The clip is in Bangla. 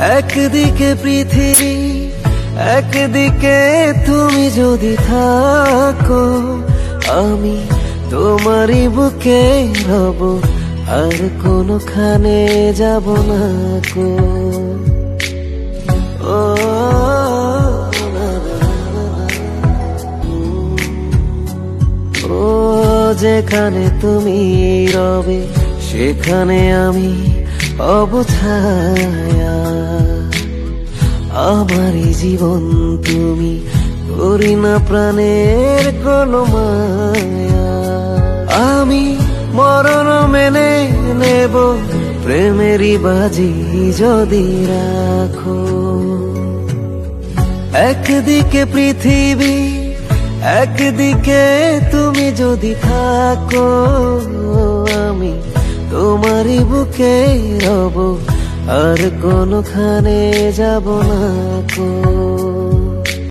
একদিকে পৃথিবী একদিকে তুমি যদি থাকো, আমি তোমারই বুকে রব, আর কোনোখানে যাব না কো যেখানে তুমি রবে, সেখানে আমি অবছায়া আমারই জীবন তুমি করি না প্রাণের কোনো মায়া আমি মরণ মেনে নেব, প্রেমেরই বাজি যদি রাখো। একদিকে পৃথিবী, একদিকে তুমি যদি থাকো, আমি তোমারই বুকে রব। আর কোনখানে যাব না কো।